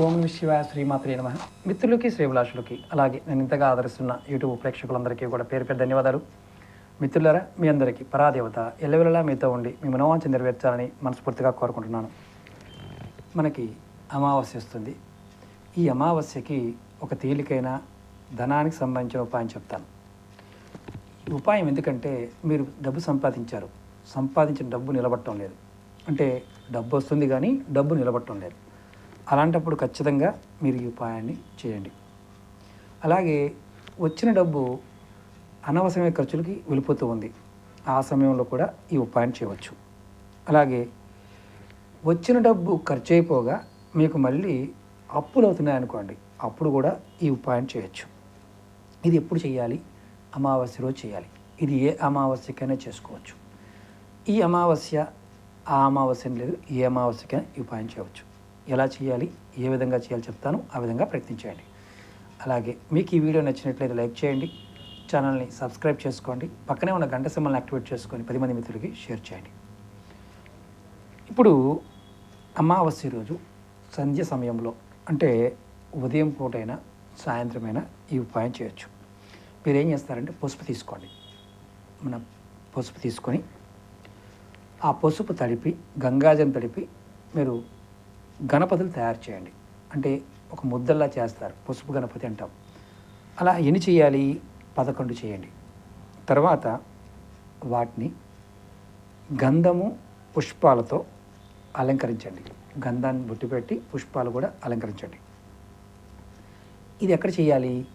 ఓం శివాయ శ్రీమాత్రి నమ. మిత్రులకి శ్రీభిలాషులకి అలాగే నేను ఇంతగా ఆదరిస్తున్న యూట్యూబ్ ప్రేక్షకులందరికీ కూడా పేరు పేరు ధన్యవాదాలు. మిత్రులరా మీ అందరికీ పరాదేవత ఎల్లవెల్లలా మీతో ఉండి మీ మనోవాంఛ నెరవేర్చాలని మనస్ఫూర్తిగా కోరుకుంటున్నాను. మనకి అమావాస్య వస్తుంది. ఈ అమావాస్యకి ఒక తేలికైన ధనానికి సంబంధించిన ఉపాయం చెప్తాను. ఉపాయం ఎందుకంటే మీరు డబ్బు సంపాదించారు. సంపాదించిన డబ్బు నిలబట్టడం లేదు. అంటే డబ్బు వస్తుంది కానీ డబ్బు నిలబట్టడం లేదు. అలాంటప్పుడు ఖచ్చితంగా మీరు ఈ ఉపాయాన్ని చేయండి. అలాగే వచ్చిన డబ్బు అనవసరమైన ఖర్చులకి వెళ్ళిపోతూ ఉంది. ఆ సమయంలో కూడా ఈ ఉపాయం చేయవచ్చు. అలాగే వచ్చిన డబ్బు ఖర్చు అయిపోగా మీకు మళ్ళీ అప్పులు అవుతున్నాయి అనుకోండి. అప్పుడు కూడా ఈ ఉపాయం చేయొచ్చు. ఇది ఎప్పుడు చేయాలి? అమావాస్య రోజు చేయాలి. ఇది ఏ అమావాస్యకైనా చేసుకోవచ్చు. ఈ అమావాస్య ఆ అమావాస్యం లేదు ఏ అమావాస్యకైనా ఈ ఉపాయం చేయవచ్చు. ఎలా చేయాలి ఏ విధంగా చేయాలి చెప్తాను ఆ విధంగా ప్రయత్నించేయండి. అలాగే మీకు ఈ వీడియో నచ్చినట్లయితే లైక్ చేయండి ఛానల్ని సబ్స్క్రైబ్ చేసుకోండి పక్కనే ఉన్న గంట సింబల్ని యాక్టివేట్ చేసుకొని పది మంది మిత్రులకి షేర్ చేయండి. ఇప్పుడు అమావాస్య రోజు సంధ్య సమయంలో అంటే ఉదయం పూటైనా సాయంత్రమైనా ఈ ఉపాయం చేయొచ్చు. మీరు ఏం చేస్తారంటే పసుపు తీసుకోండి. మన పసుపు తీసుకొని ఆ పసుపు తడిపి గంగాజం తడిపి మీరు గణపతులు తయారు చేయండి. అంటే ఒక ముద్దల్లా చేస్తారు. పసుపు గణపతి అంటాం. అలా ఎన్ని చేయాలి? పదకొండు చేయండి. తర్వాత వాటిని గంధము పుష్పాలతో అలంకరించండి. గంధాన్ని బొట్టు పెట్టి పుష్పాలు కూడా అలంకరించండి. ఇది ఎక్కడ చేయాలి?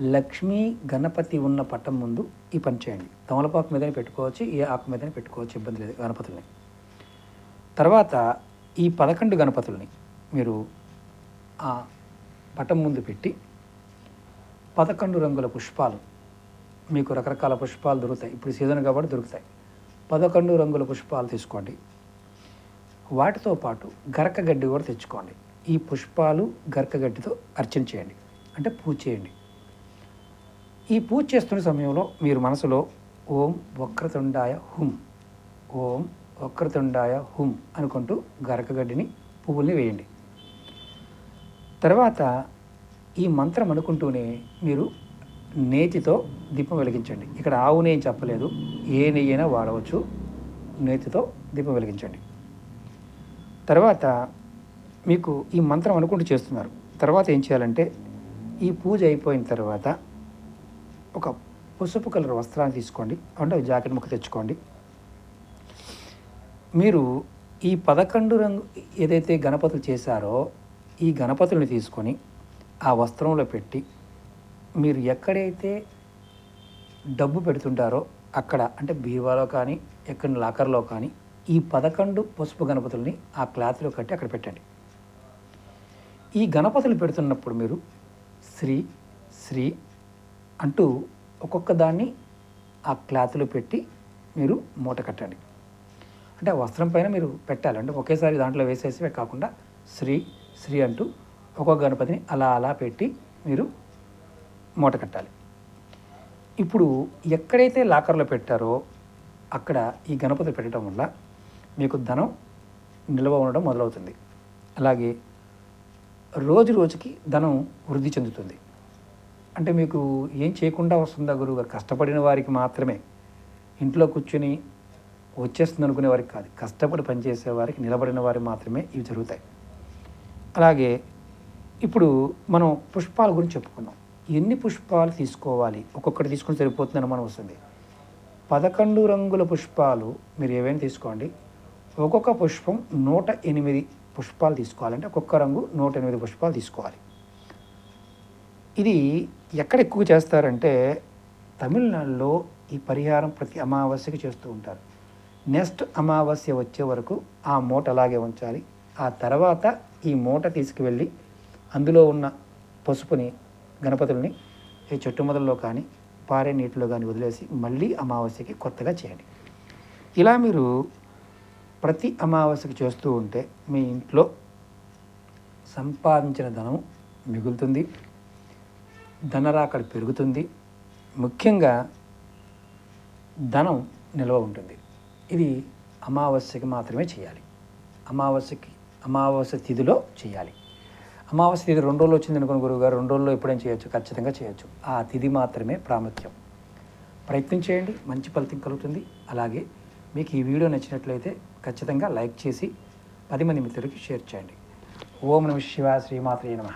లక్ష్మీ గణపతి ఉన్న పట్టం ముందు ఈ పని చేయండి. తమలపాకు మీదనే పెట్టుకోవచ్చు ఏ ఆకు మీదనే పెట్టుకోవచ్చు ఇబ్బంది లేదు గణపతుల్ని. తర్వాత ఈ పదకొండు గణపతుల్ని మీరు ఆ పటం ముందు పెట్టి పదకొండు రంగుల పుష్పాలు మీకు రకరకాల పుష్పాలు దొరుకుతాయి. ఇప్పుడు సీజన్ కాబట్టి దొరుకుతాయి. పదకొండు రంగుల పుష్పాలు తీసుకోండి. వాటితో పాటు గరకగడ్డి కూడా తెచ్చుకోండి. ఈ పుష్పాలు గరకగడ్డితో అర్చన చేయండి. అంటే పూజ చేయండి. ఈ పూజ చేస్తున్న సమయంలో మీరు మనసులో ఓం వక్రతుండాయ హుం ఓం వక్రతుండాయ హుం అనుకుంటూ గరకగడ్డిని పువ్వుల్ని వేయండి. తర్వాత ఈ మంత్రం అనుకుంటూనే మీరు నేతితో దీపం వెలిగించండి. ఇక్కడ ఆవు నెయ్యి చెప్పలేదు ఏ నెయ్యి అయినా వాడవచ్చు నేతితో దీపం వెలిగించండి. తర్వాత మీకు ఈ మంత్రం అనుకుంటూ చేస్తున్నారు. తర్వాత ఏం చేయాలంటే ఈ పూజ అయిపోయిన తర్వాత ఒక పసుపు కలర్ వస్త్రాన్ని తీసుకోండి అంటే జాకెట్ ముక్క తెచ్చుకోండి. మీరు ఈ పదకొండు రంగు ఏదైతే గణపతులు చేశారో ఈ గణపతుల్ని తీసుకొని ఆ వస్త్రంలో పెట్టి మీరు ఎక్కడైతే డబ్బు పెడుతుంటారో అక్కడ అంటే బీరువాలో కానీ ఎక్కడ లాకర్లో కానీ ఈ పదకొండు పసుపు గణపతుల్ని ఆ క్లాత్లో కట్టి అక్కడ పెట్టండి. ఈ గణపతులు పెడుతున్నప్పుడు మీరు శ్రీ శ్రీ అంటూ ఒక్కొక్క దాన్ని ఆ క్లాత్లో పెట్టి మీరు మూట కట్టండి. అంటే ఆ వస్త్రం పైన మీరు పెట్టాలి. అంటే ఒకేసారి దాంట్లో వేసేసి కాకుండా శ్రీ శ్రీ అంటూ ఒక్కొక్క గణపతిని అలా అలా పెట్టి మీరు మూట కట్టాలి. ఇప్పుడు ఎక్కడైతే లాకర్లో పెట్టారో అక్కడ ఈ గణపతి పెట్టడం వల్ల మీకు ధనం నిల్వ ఉండడం మొదలవుతుంది. అలాగే రోజు రోజుకి ధనం వృద్ధి చెందుతుంది. అంటే మీకు ఏం చేయకుండా వస్తుందా గురువు గారు? కష్టపడిన వారికి మాత్రమే. ఇంట్లో కూర్చొని వచ్చేస్తుంది అనుకునే వారికి కాదు. కష్టపడి పనిచేసే వారికి నిలబడిన వారికి మాత్రమే ఇవి జరుగుతాయి. అలాగే ఇప్పుడు మనం పుష్పాల గురించి చెప్పుకున్నాం. ఎన్ని పుష్పాలు తీసుకోవాలి? ఒక్కొక్కటి తీసుకుని సరిపోతుందని మనం వస్తుంది. పదకొండు రంగుల పుష్పాలు మీరు ఏవైనా తీసుకోండి. ఒక్కొక్క పుష్పం నూట ఎనిమిది పుష్పాలు తీసుకోవాలంటే ఒక్కొక్క రంగు నూట ఎనిమిది పుష్పాలు తీసుకోవాలి. ఇది ఎక్కడ ఎక్కువ చేస్తారంటే తమిళనాడులో ఈ పరిహారం ప్రతి అమావాస్యకి చేస్తూ ఉంటారు. నెక్స్ట్ అమావాస్య వచ్చే వరకు ఆ మూట అలాగే ఉంచాలి. ఆ తర్వాత ఈ మూట తీసుకువెళ్ళి అందులో ఉన్న పసుపుని గణపతుల్ని ఈ చెట్టు మొదల్లో కానీ పారే నీటిలో కానీ వదిలేసి మళ్ళీ అమావాస్యకి కొత్తగా చేయండి. ఇలా మీరు ప్రతి అమావాస్యకి చేస్తూ ఉంటే మీ ఇంట్లో సంపాదించిన ధనం మిగులుతుంది ధనరాకడ పెరుగుతుంది. ముఖ్యంగా ధనం నిల్వ ఉంటుంది. ఇది అమావాస్యకి మాత్రమే చేయాలి. అమావాస్యకి అమావాస్య తిథిలో చేయాలి. అమావాస్య తిథి రెండు రోజులు వచ్చింది అనుకుని గురువు గారు రెండు రోజుల్లో ఎప్పుడైనా చేయొచ్చు ఖచ్చితంగా చేయొచ్చు. ఆ తిథి మాత్రమే ప్రాముఖ్యం. ప్రయత్నం చేయండి మంచి ఫలితం కలుగుతుంది. అలాగే మీకు ఈ వీడియో నచ్చినట్లయితే ఖచ్చితంగా లైక్ చేసి పది మంది మిత్రులకి షేర్ చేయండి. ఓం నమ శివ శ్రీమాత్రే నమ.